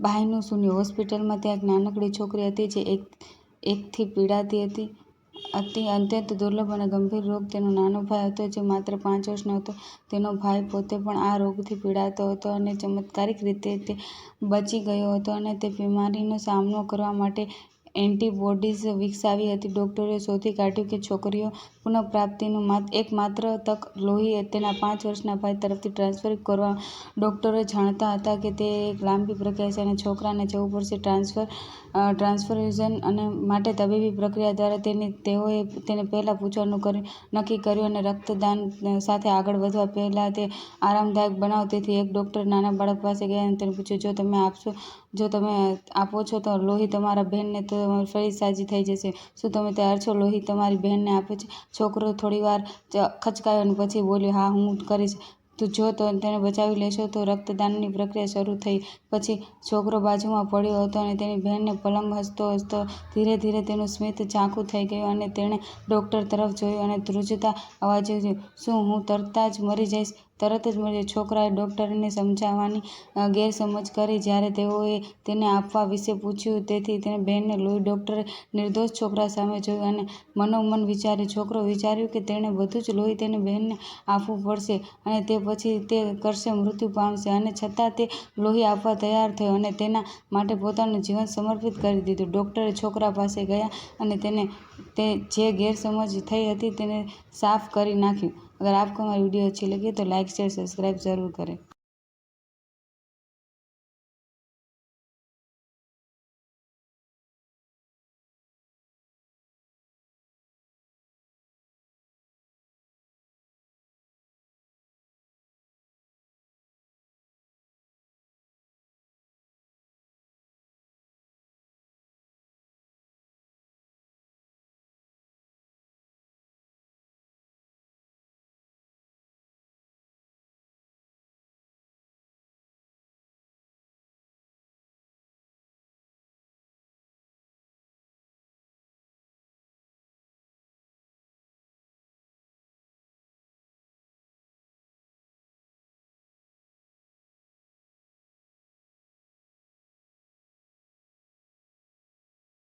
બાયનું શૂન્ય. હોસ્પિટલમાં ત્યાં એક નાનકડી છોકરી હતી જે એક, એકથી પીડાતી હતી. અતિ અત્યંત દુર્લભ અને ગંભીર રોગ. તેનો નાનો ભાઈ હતો જે માત્ર પાંચ વર્ષનો હતો. તેનો ભાઈ પોતે પણ આ રોગથી પીડાતો હતો અને ચમત્કારિક રીતે તે બચી ગયો હતો અને તે બીમારીનો સામનો કરવા માટે એન્ટિબોડીઝ વિકસાવી હતી. ડોકટરોએ શોધી કાઢ્યું કે છોકરીની પુનઃપ્રાપ્તિની એકમાત્ર તક લોહી તેના પાંચ વર્ષના ભાઈ તરફથી ટ્રાન્સફર કરવા ડૉક્ટરો જાણતા હતા કે તે એક લાંબી પ્રક્રિયા છે અને છોકરાને જવું પડશે ટ્રાન્સફ્યુઝન માટે. તબીબી પ્રક્રિયા દ્વારા, તેઓએ તેને પહેલા પૂછવાનું નક્કી કર્યું અને રક્તદાન સાથે આગળ વધવા પહેલાં તે આરામદાયક બનાવો. તેથી એક ડૉક્ટર નાના બાળક પાસે ગયા અને તેને પૂછ્યું, "જો તમે આપો છો લોહી તમારા બહેનને, તો તે ફરી સાજી થઈ જશે. શું તમે તૈયાર છો લોહી તમારી બહેનને છે છોકરો થોડીવાર ખચકાયો અને પછી બોલ્યો, "હા, હું કરીશ. જો તો તેને બચાવી લેશો." તો રક્તદાનની પ્રક્રિયા શરૂ થઈ. પછી છોકરો બાજુમાં પડ્યો હતો અને તેની બહેનને પલંગ હસતો હસતો ધીરે ધીરે તેનું સ્મિત ઝાંખું થઈ ગયું અને તેણે ડૉક્ટર તરફ જોયું અને ધ્રુજતા અવાજે "શું હું તરતા જ મરી જઈશ?" તરત જ મળ્યો છોકરાએ ડૉક્ટરને સમજાવવાની ગેરસમજ કરી જ્યારે તેઓએ તેને આપવા વિશે પૂછ્યું. તેથી તેની બહેનને લોહી. ડૉક્ટરે નિર્દોષ છોકરા સામે જોયું અને મનોમન વિચાર્યું. છોકરો વિચાર્યું કે તેણે બધું જ લોહી તેની બહેનને આપવું પડશે અને તે પછી તે કરશે મૃત્યુ પામશે. અને છતાં તે લોહી આપવા તૈયાર થયો અને તેના માટે પોતાનું જીવન સમર્પિત કરી દીધું. ડૉક્ટરે છોકરા પાસે ગયા અને તેને તે જે ગેરસમજ થઈ હતી તેને સાફ કરી નાખી. અગર આપકો હમારી વીડિયો અચ્છી લગી તો લાઇક, શેર, સબ્સક્રાઇબ જરૂર કરેं.